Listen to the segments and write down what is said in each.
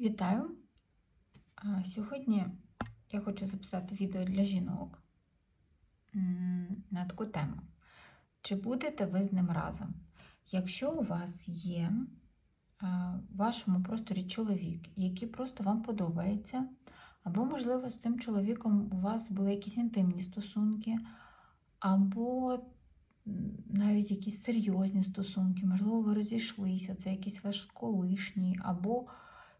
Вітаю! Сьогодні я хочу записати відео для жінок на таку тему. Чи будете ви з ним разом? Якщо у вас є в вашому просторі чоловік, який просто вам подобається, або, можливо, з цим чоловіком у вас були якісь інтимні стосунки, або навіть якісь серйозні стосунки, можливо, ви розійшлися, це якийсь ваш колишній, або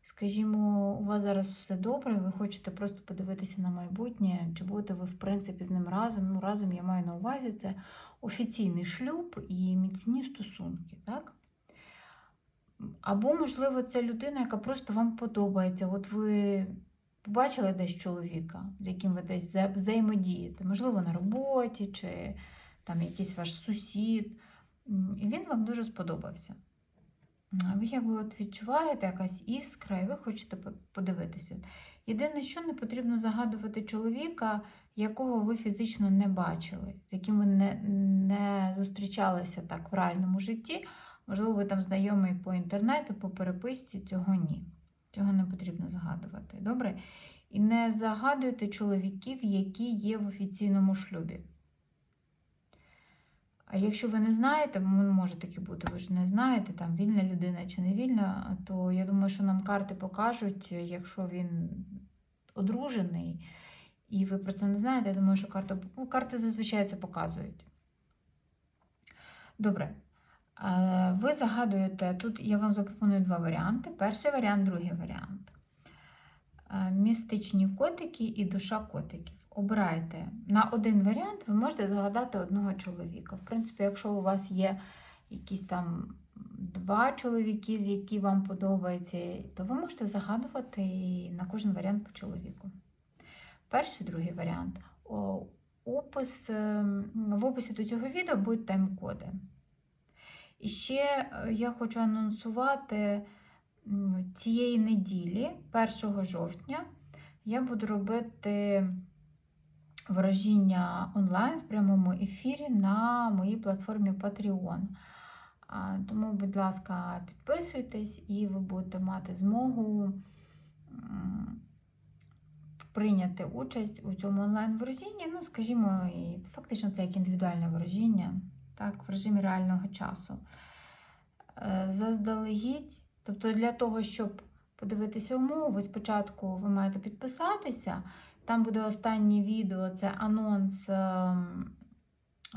Скажімо, у вас зараз все добре, ви хочете просто подивитися на майбутнє, чи будете ви, в принципі, з ним разом. Ну, разом я маю на увазі це офіційний шлюб і міцні стосунки, так? Або, можливо, це людина, яка просто вам подобається. От ви побачили десь чоловіка, з яким ви десь взаємодієте, можливо, на роботі, чи там якийсь ваш сусід. Він вам дуже сподобався. Ви якби от відчуваєте якась іскра, і ви хочете подивитися. Єдине, що не потрібно загадувати чоловіка, якого ви фізично не бачили, з яким ви не, не зустрічалися так в реальному житті. Можливо, ви там знайомий по інтернету, по переписці, цього ні. Цього не потрібно загадувати. Добре? І не загадуйте чоловіків, які є в офіційному шлюбі. А якщо ви не знаєте, може таки бути, ви ж не знаєте, там вільна людина чи не вільна, то я думаю, що нам карти покажуть, якщо він одружений, і ви про це не знаєте, я думаю, що карти, ну, карти зазвичай це показують. Добре. Ви загадуєте, тут я вам запропоную два варіанти. Перший варіант, другий варіант. Містичні котики і душа котиків. Обирайте на один варіант, ви можете загадати одного чоловіка. В принципі, якщо у вас є якісь там два чоловіки, з які вам подобаються, то ви можете загадувати на кожен варіант по чоловіку. Перший, другий варіант. Опис, ем, в описі до цього відео будуть тайм-коди. І ще е, я хочу анонсувати цієї неділі, 1 жовтня, я буду робити ворожіння онлайн в прямому ефірі на моїй платформі Patreon. Тому, будь ласка, підписуйтесь і ви будете мати змогу прийняти участь у цьому онлайн-ворожінні. Ну, скажімо, і фактично це як індивідуальне ворожіння, так, в режимі реального часу. Е, Заздалегідь, тобто для того, щоб подивитися умови, ви спочатку ви маєте підписатися. Там буде останнє відео, це анонс ем,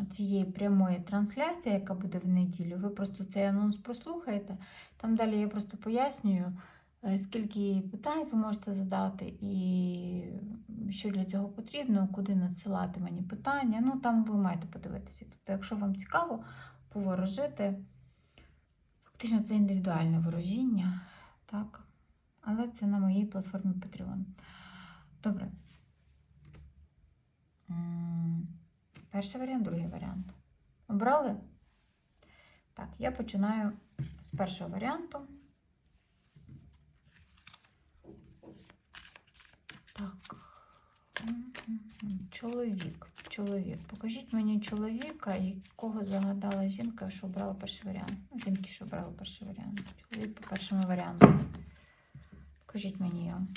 цієї прямої трансляції, яка буде в неділю. Ви просто цей анонс прослухаєте. Там далі я просто пояснюю, е, скільки питань ви можете задати, і що для цього потрібно, куди надсилати мені питання. Ну, там ви маєте подивитися. Тобто, якщо вам цікаво поворожити, фактично це індивідуальне ворожіння, так? Але це на моїй платформі Patreon. Добре. Перший варіант, другий варіант. Обрали? Так, я починаю з першого варіанту. Так. Чоловік. Чоловік. Покажіть мені чоловіка, якого загадала жінка, що обрала перший варіант. Ну, Жінки, що обрала перший варіант. Чоловік по першому варіанту. Покажіть мені його.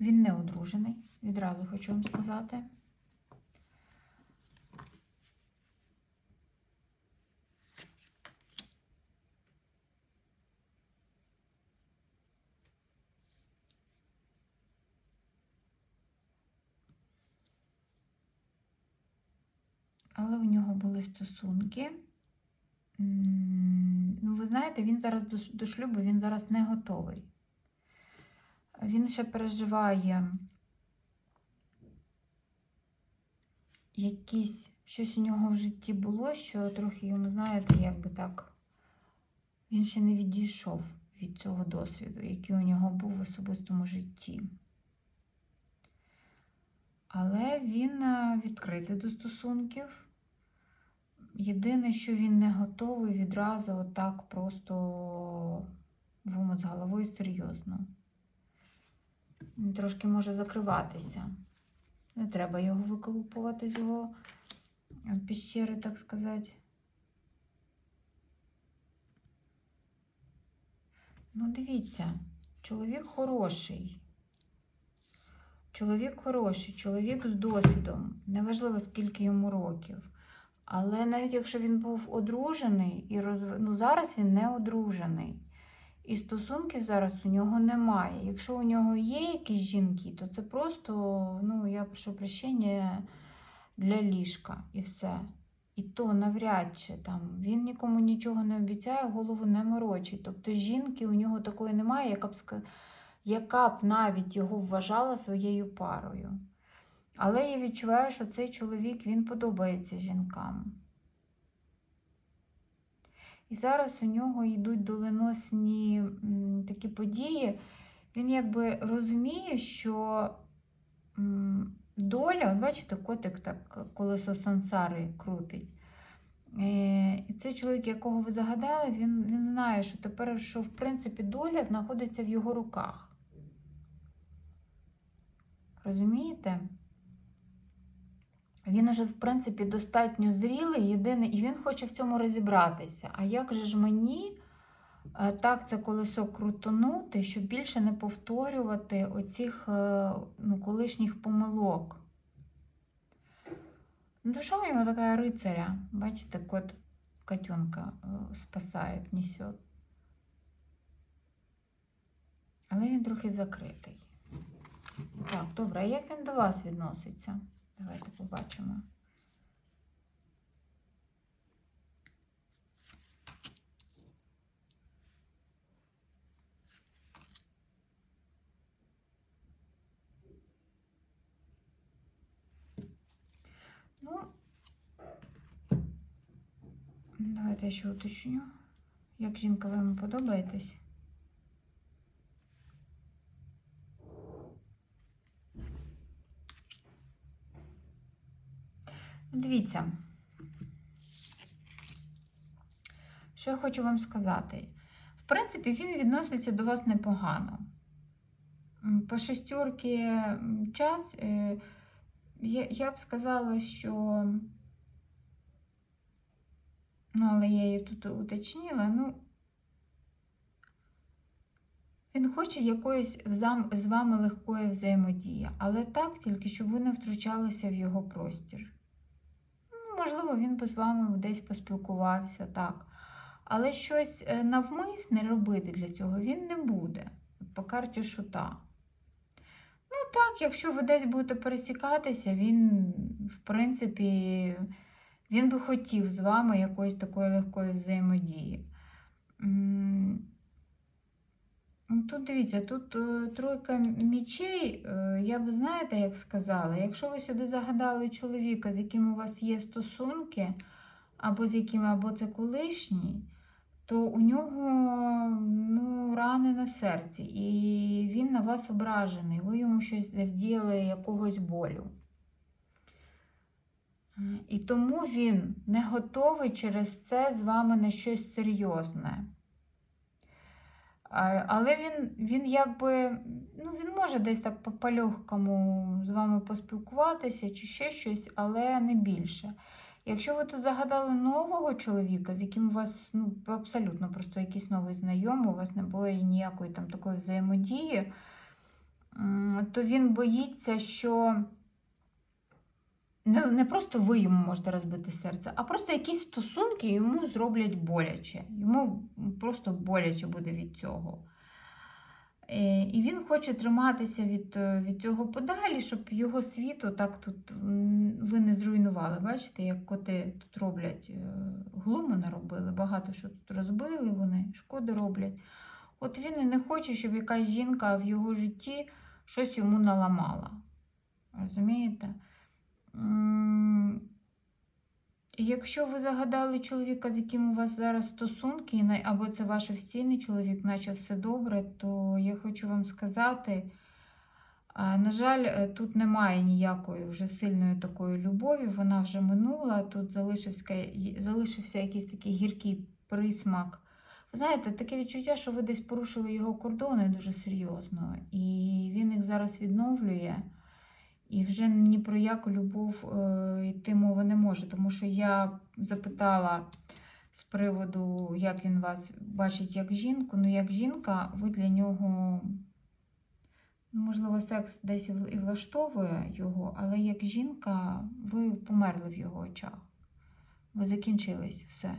Він не одружений, відразу хочу вам сказати. Але у нього були стосунки. Ну, ви знаєте, він зараз до шлюбу, він зараз не готовий. Він ще переживає якісь щось у нього в житті було, що трохи йому, знаєте, якби так, він ще не відійшов від цього досвіду, який у нього був в особистому житті. Але він е, відкритий до стосунків. Єдине, що він не готовий відразу отак просто в з головою серйозно. Він трошки може закриватися. Не треба його виколупувати з його пещери, так сказати. Ну, дивіться, чоловік хороший. Чоловік хороший, чоловік з досвідом. Неважливо, скільки йому років. Але навіть якщо він був одружений, і роз... ну, зараз він не одружений. І стосунків зараз у нього немає. Якщо у нього є якісь жінки, то це просто, ну, я прошу прощення, для ліжка і все. І то навряд чи там він нікому нічого не обіцяє, голову не морочить. Тобто жінки у нього такої немає, яка б, яка б навіть його вважала своєю парою. Але я відчуваю, що цей чоловік він подобається жінкам. І зараз у нього йдуть доленосні такі події. Він якби розуміє, що доля, от бачите, котик так колесо сансари крутить. Е, І цей чоловік, якого ви загадали, він, він знає, що тепер, що в принципі доля знаходиться в його руках. Розумієте? Він уже, в принципі, достатньо зрілий, єдиний, і він хоче в цьому розібратися. А як же ж мені е, так це колесо крутонути, щоб більше не повторювати оцих е, ну, колишніх помилок? Ну, Душа у нього така рицаря. Бачите, кот котенка е, спасає, несет. Але він трохи закритий. Так, добре, а як він до вас відноситься? Давайте побачимо. Ну, давайте я ще уточню. Як жінка йому подобаєтесь? Дивіться, що я хочу вам сказати. В принципі, він відноситься до вас непогано. По шестерки м, час е, я, б сказала, що. Ну, але я її тут уточнила. Ну, він хоче якоїсь з вами легкої взаємодії, але так тільки, щоб ви не втручалися в його простір. Можливо, він би з вами десь поспілкувався, так. Але щось е, навмисне робити для цього він не буде. По карті шута. Ну так, якщо ви десь будете пересікатися, він, в принципі, він би хотів з вами якоїсь такої легкої взаємодії. Ну, Тут дивіться, тут е, тройка мічей, е, я би знаєте, як сказала, якщо ви сюди загадали чоловіка, з яким у вас є стосунки, або з яким, або це колишній, то у нього ну, рани на серці, і він на вас ображений, ви йому щось завдіяли якогось болю. І тому він не готовий через це з вами на щось серйозне. Але він, він якби, ну, він може десь так по- по-легкому з вами поспілкуватися чи ще щось, але не більше. Якщо ви тут загадали нового чоловіка, з яким у вас ну, абсолютно просто якийсь новий знайомий, у вас не було ніякої там такої взаємодії, то він боїться, що не, не просто ви йому можете розбити серце, а просто якісь стосунки йому зроблять боляче. Йому просто боляче буде від цього. Е, І він хоче триматися від, е, від цього подалі, щоб його світу так тут ви не зруйнували. Бачите, як коти тут роблять е, глуму наробили, багато що тут розбили, вони шкоди роблять. От він і не хоче, щоб якась жінка в його житті щось йому наламала. Розумієте? Якщо ви загадали чоловіка, з яким у вас зараз стосунки, або це ваш офіційний чоловік, наче все добре, то я хочу вам сказати, на жаль, е, тут немає ніякої вже сильної такої любові, вона вже минула, тут залишився, залишився якийсь такий гіркий присмак. Ви знаєте, таке відчуття, що ви десь порушили його кордони дуже серйозно, і він їх зараз відновлює. І вже ні про яку любов е, йти мова не може, тому що я запитала з приводу, як він вас бачить як жінку. Ну, як жінка, ви для нього, ну, можливо, секс десь і влаштовує його, але як жінка, ви померли в його очах. Ви закінчились все.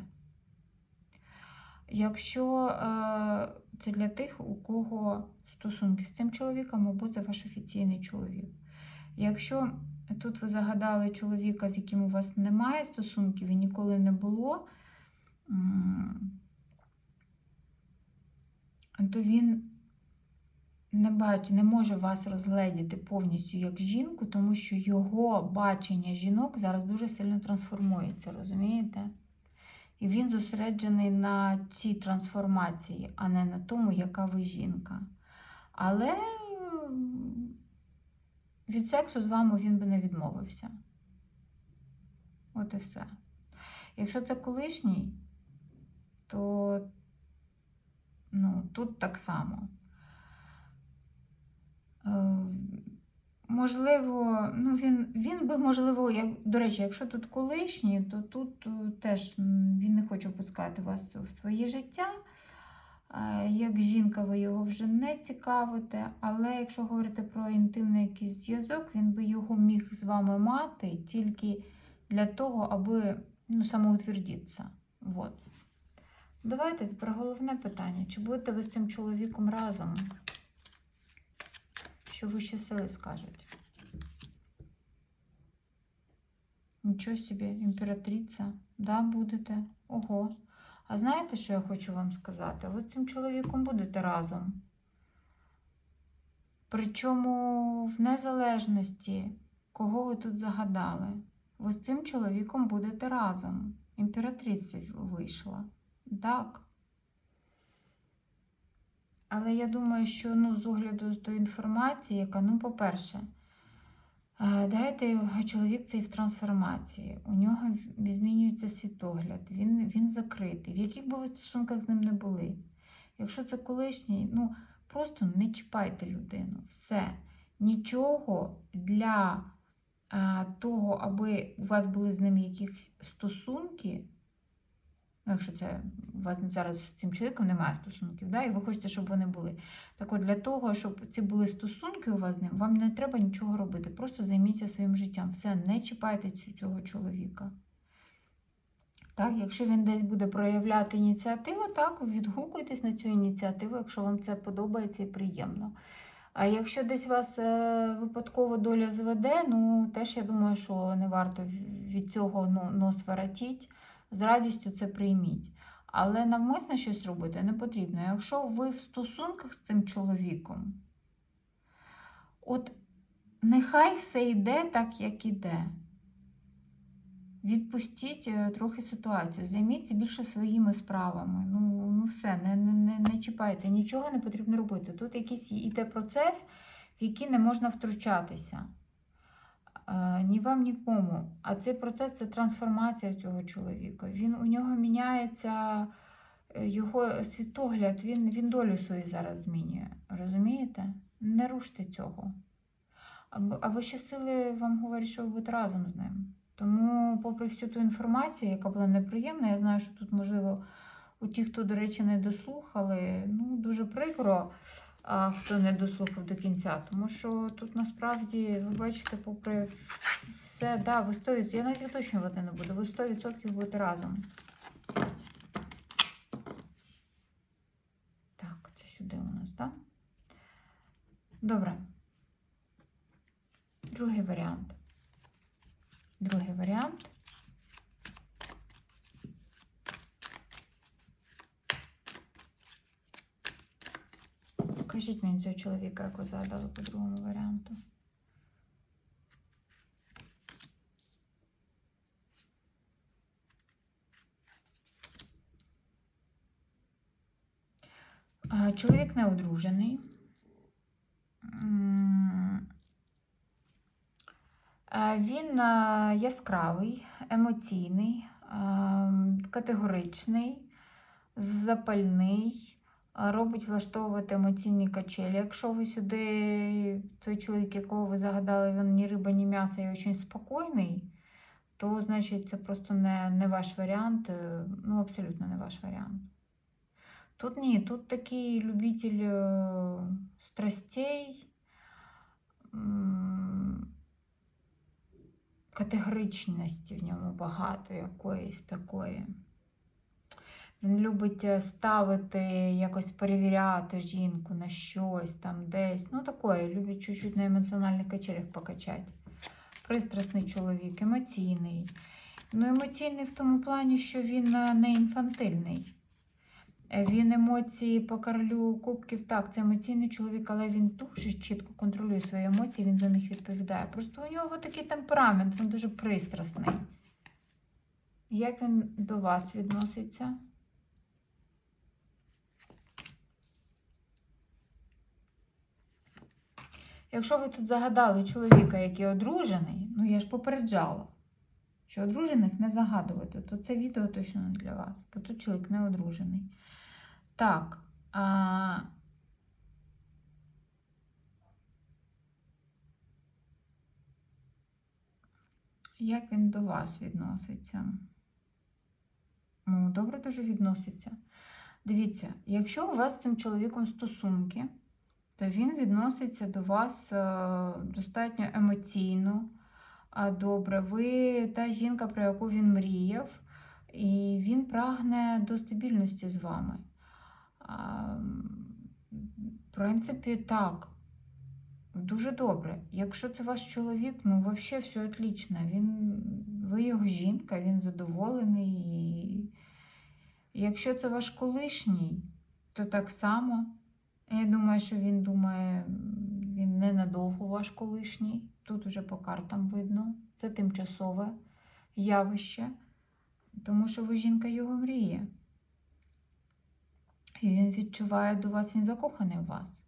Якщо е, це для тих, у кого стосунки з цим чоловіком, або це ваш офіційний чоловік. Якщо тут ви загадали чоловіка, з яким у вас немає стосунків і ніколи не було, то він не бач, не може вас розгледіти повністю як жінку, тому що його бачення жінок зараз дуже сильно трансформується, розумієте? І він зосереджений на цій трансформації, а не на тому, яка ви жінка. Але від сексу з вами він би не відмовився. От і все. Якщо це колишній, то ну, тут так само. Е, Можливо, ну він, він би, можливо, як, до речі, якщо тут колишній, то тут е, теж він не хоче пускати вас в своє життя. Е, Як жінка, ви його вже не цікавите, але якщо говорити про інтимний якийсь зв'язок, він би його міг з вами мати тільки для того, аби ну, самоутвердитися. Вот. Давайте про головне питання. Чи будете ви з цим чоловіком разом? Що вищі сили скажуть? Нічого собі, імператриця. Да, будете? Ого. А знаєте, що я хочу вам сказати? Ви з цим чоловіком будете разом. Причому в незалежності, кого ви тут загадали, ви з цим чоловіком будете разом. Імператриця вийшла. Так. Але я думаю, що ну, з огляду з тої інформації, яка, ну, по-перше, дайте чоловік цей в трансформації. У нього змінюється світогляд, він, він закритий. В яких би ви стосунках з ним не були. Якщо це колишній, ну просто не чіпайте людину. Все. Нічого для а, того, аби у вас були з ним якісь стосунки. Ну, якщо це у вас зараз з цим чоловіком немає стосунків, да, і ви хочете, щоб вони були. Так от для того, щоб ці були стосунки у вас з ним, вам не треба нічого робити. Просто займіться своїм життям. Все, не чіпайте цього чоловіка. Так, якщо він десь буде проявляти ініціативу, так, відгукуйтесь на цю ініціативу, якщо вам це подобається і приємно. А якщо десь вас е, випадково доля зведе, ну теж я думаю, що не варто від цього ну, нос воротіть, з радістю це прийміть. Але навмисно щось робити не потрібно. Якщо ви в стосунках з цим чоловіком, от нехай все йде так, як іде. Відпустіть е, трохи ситуацію, займіться більше своїми справами. Ну, ну все, не, не, не, не чіпайте, нічого не потрібно робити. Тут якийсь іде процес, в який не можна втручатися. Е, ні вам, нікому. А цей процес це трансформація цього чоловіка. Він у нього міняється е, його світогляд, він, він долю свою зараз змінює. Розумієте? Не руште цього. А, вищі сили вам говорять, що ви будете разом з ним. Тому, попри всю ту інформацію, яка була неприємна, я знаю, що тут, можливо, у ті, хто, до речі, не дослухали, ну, дуже прикро, а, хто не дослухав до кінця. Тому що тут насправді, ви бачите, попри все, да, ви 100%, я навіть уточнювати не буду, ви 100% будете разом. Так, це сюди у нас, так? Добре. Другий варіант. Другий варіант. Покажіть мені цього чоловіка, як ви задали по другому варіанту. Чоловік не одружений. Він яскравий, емоційний, категоричний, запальний, робить влаштовувати емоційні качелі. Якщо ви сюди, той чоловік, якого ви загадали, він ні риба, ні м'ясо і дуже спокійний, то значить це просто не, не ваш варіант, е, ну абсолютно не ваш варіант. Тут ні, тут такий любитель е, страстей, категоричності в ньому багато якоїсь такої. Він любить е, ставити, якось перевіряти жінку на щось там десь. Ну, такое, любить чуть-чуть на емоціональних качелях покачати. Пристрасний чоловік, емоційний. Ну, емоційний в тому плані, що він е, не інфантильний. Е, Він емоції по королю кубків, так, це емоційний чоловік, але він дуже чітко контролює свої емоції, він за них відповідає. Просто у нього такий темперамент, він дуже пристрасний. Як він до вас відноситься? Якщо ви тут загадали чоловіка, який одружений, ну я ж попереджала, що одружених не загадувати, то це відео точно не для вас, бо тут чоловік не одружений. Так. А... Як він до вас відноситься? Ну, добре дуже відноситься. Дивіться, якщо у вас з цим чоловіком стосунки, то він відноситься до вас е, достатньо емоційно, добре. Ви та жінка, про яку він мріяв, і він прагне до стабільності з вами. В принципі, так. Дуже добре. Якщо це ваш чоловік, ну взагалі все отлично. Він, ви його жінка, він задоволений. І... Якщо це ваш колишній, то так само. Я думаю, що він думає, він ненадовго ваш колишній. Тут уже по картам видно. Це тимчасове явище, тому що ви жінка його мріє. І він відчуває до вас, він закоханий в вас.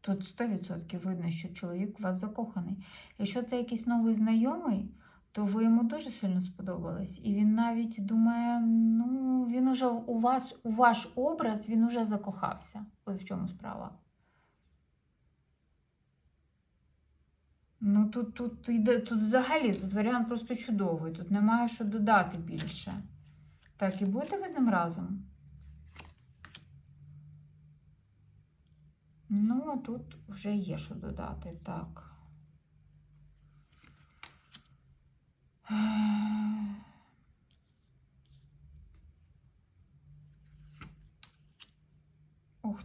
Тут 100% видно, що чоловік у вас закоханий. Якщо це якийсь новий знайомий, то ви йому дуже сильно сподобались. І він навіть думає, ну, він уже у вас, у ваш образ, він уже закохався. Ось в чому справа. Ну, тут, тут, йде, тут взагалі тут варіант просто чудовий. Тут немає що додати більше. Так, і будете ви з ним разом? Ну, а тут вже є що додати, так. Ух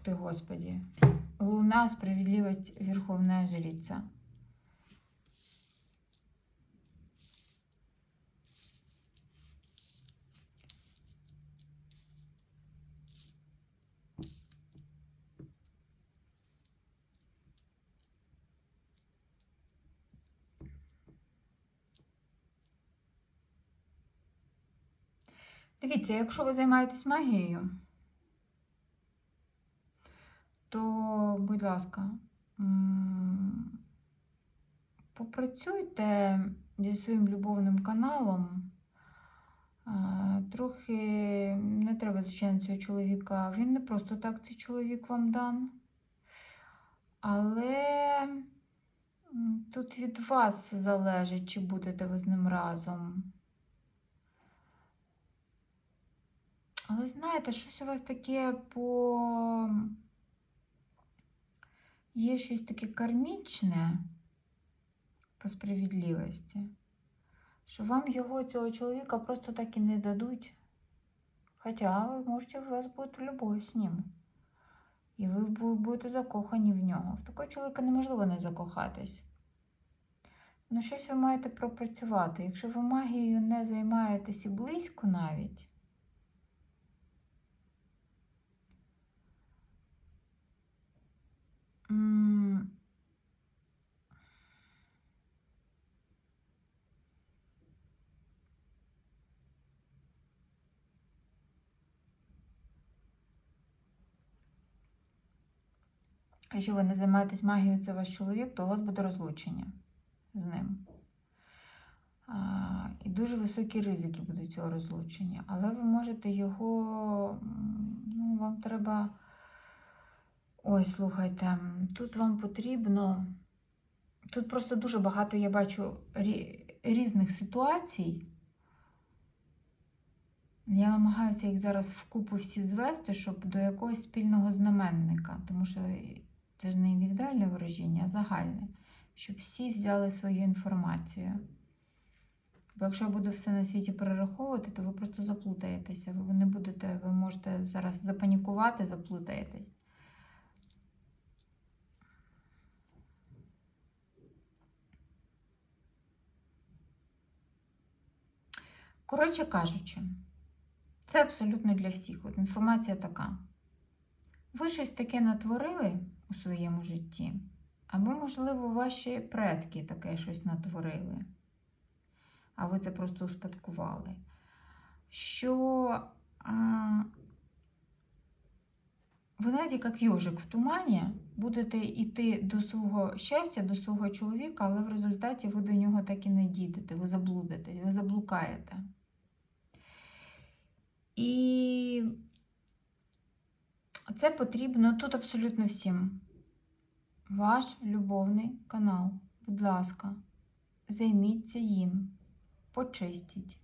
ты, Господи. Луна, справедливость, верховная жрица. Дивіться, якщо ви займаєтесь магією, то, будь ласка, попрацюйте зі своїм любовним каналом. Трохи не треба, звичайно, цього чоловіка. Він не просто так цей чоловік вам дан. Але тут від вас залежить, чи будете ви з ним разом. Але знаєте, щось у вас таке по. Є щось таке кармічне по справедливості, що вам його, цього чоловіка, просто так і не дадуть. Хоча ви можете, у вас буде любов з ним. І ви будете закохані в нього. В такого чоловіка неможливо не закохатись. Ну, щось ви маєте пропрацювати. Якщо ви магією не займаєтесь і близько навіть, Якщо ви не займаєтесь магією, це ваш чоловік, то у вас буде розлучення з ним. А, і дуже високі ризики будуть цього розлучення. Але ви можете його, ну, вам треба Ой, слухайте, тут вам потрібно. Тут просто дуже багато я бачу різних ситуацій. Я намагаюся їх зараз вкупу всі звести, щоб до якогось спільного знаменника, тому що це ж не індивідуальне вираження, а загальне, щоб всі взяли свою інформацію. Бо якщо я буду все на світі перераховувати, то ви просто заплутаєтеся. Ви не будете, ви можете зараз запанікувати, заплутаєтесь. Коротше кажучи, це абсолютно для всіх. От інформація така. Ви щось таке натворили у своєму житті, або, можливо, ваші предки таке щось натворили, а ви це просто успадкували. Що, а, ви знаєте, як йожик в тумані, будете йти до свого щастя, до свого чоловіка, але в результаті ви до нього так і не дійдете, ви заблудите, ви заблукаєте. І це потрібно тут абсолютно всім. Ваш любовний канал, будь ласка, займіться їм, почистіть.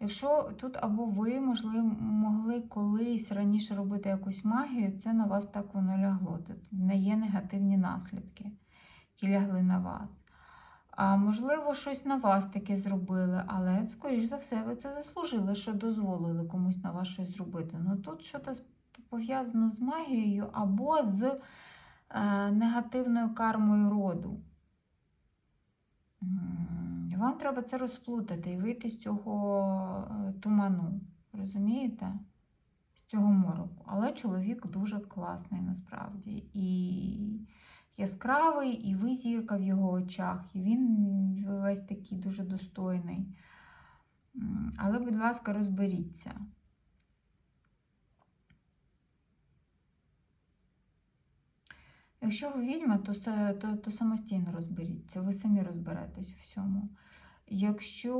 Якщо тут або ви, можливо, могли колись раніше робити якусь магію, це на вас так воно лягло. Тут не є негативні наслідки, які лягли на вас. А можливо, щось на вас таке зробили, але, скоріш за все, ви це заслужили, що дозволили комусь на вас щось зробити. Ну тут щось пов'язано з магією або з е, негативною кармою роду. Вам треба це розплутати і вийти з цього е, туману. Розумієте? З цього мороку. Але чоловік дуже класний насправді. І яскравий, і ви зірка в його очах, і він весь такий дуже достойний. Але, будь ласка, розберіться. Якщо ви відьма, то, то, то самостійно розберіться, ви самі розберетесь у всьому. Якщо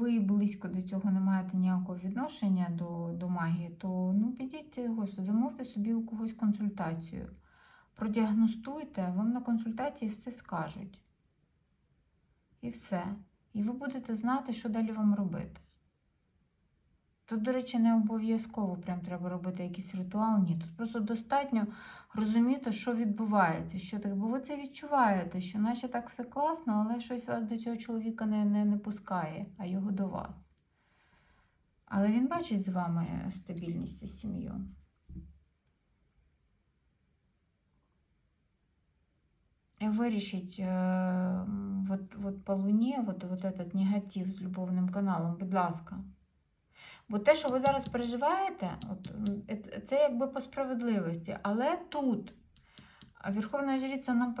ви близько до цього не маєте ніякого відношення до, до магії, то ну, підіть, замовте собі у когось консультацію. Продіагностуйте, вам на консультації все скажуть. І все. І ви будете знати, що далі вам робити. Тут, до речі, не обов'язково прям треба робити якийсь ритуал. Ні. Тут просто достатньо розуміти, що відбувається, що так, бо ви це відчуваєте, що наче так все класно, але щось вас до цього чоловіка не, не, не пускає, а його до вас. Але він бачить з вами стабільність і сім'ю. Е, м, вот, по луні, вот, вот этот негатив з любовним каналом, будь ласка. Бо те, що ви зараз переживаєте, от, це якби по справедливості. Але тут а Верховная Жрица нам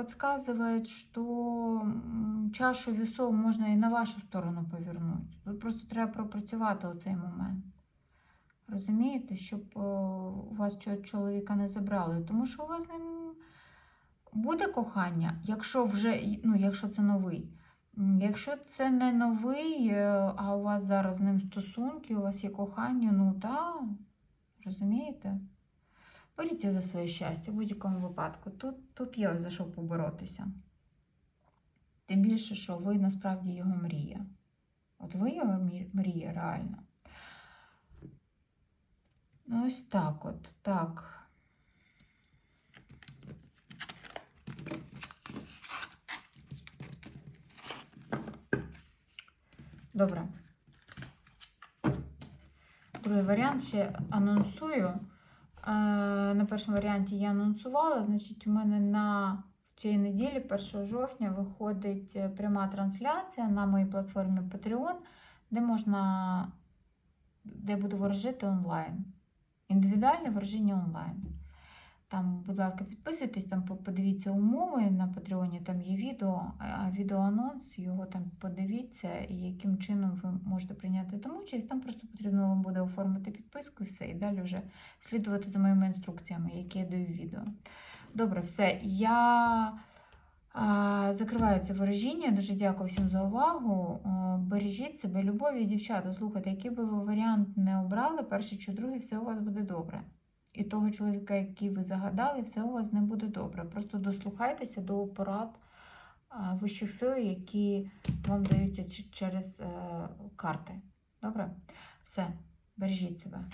что м, чашу весов можна і на вашу сторону повернути. Тут просто треба пропрацювати оцей момент. Розумієте, щоб у вас чоловіка не забрали. Тому що у вас ним буде кохання, якщо вже, ну, якщо це новий. Якщо це не новий, е, а у вас зараз з ним стосунки, у вас є кохання, ну так, розумієте? Боріться за своє щастя в будь-якому випадку. Тут, тут є за що поборотися. Тим більше, що ви насправді його мрія. От ви його мрія реально. Ну, ось так от, так. Добре. Другий варіант ще анонсую. Е, На першому варіанті я анонсувала. Значить, у мене на цій неділі, 1 жовтня, виходить е, пряма трансляція на моїй платформі Patreon, де можна, де буду ворожити онлайн. Індивідуальне ворожіння онлайн. Там, будь ласка, підписуйтесь, там подивіться умови на Патреоні, там є відео, відеоанонс, його там подивіться, і яким чином ви можете прийняти там участь. Там просто потрібно вам буде оформити підписку і все, і далі вже слідувати за моїми інструкціями, які я даю в відео. Добре, все. Я а, закриваю це ворожіння. Дуже дякую всім за увагу. Бережіть себе, любові, дівчата. Слухайте, який би ви варіант не обрали, перший чи другий, все у вас буде добре. І того чоловіка, який ви загадали, все у вас не буде добре. Просто дослухайтеся до порад вищих сил, які вам даються через е, карти. Добре? Все, бережіть себе.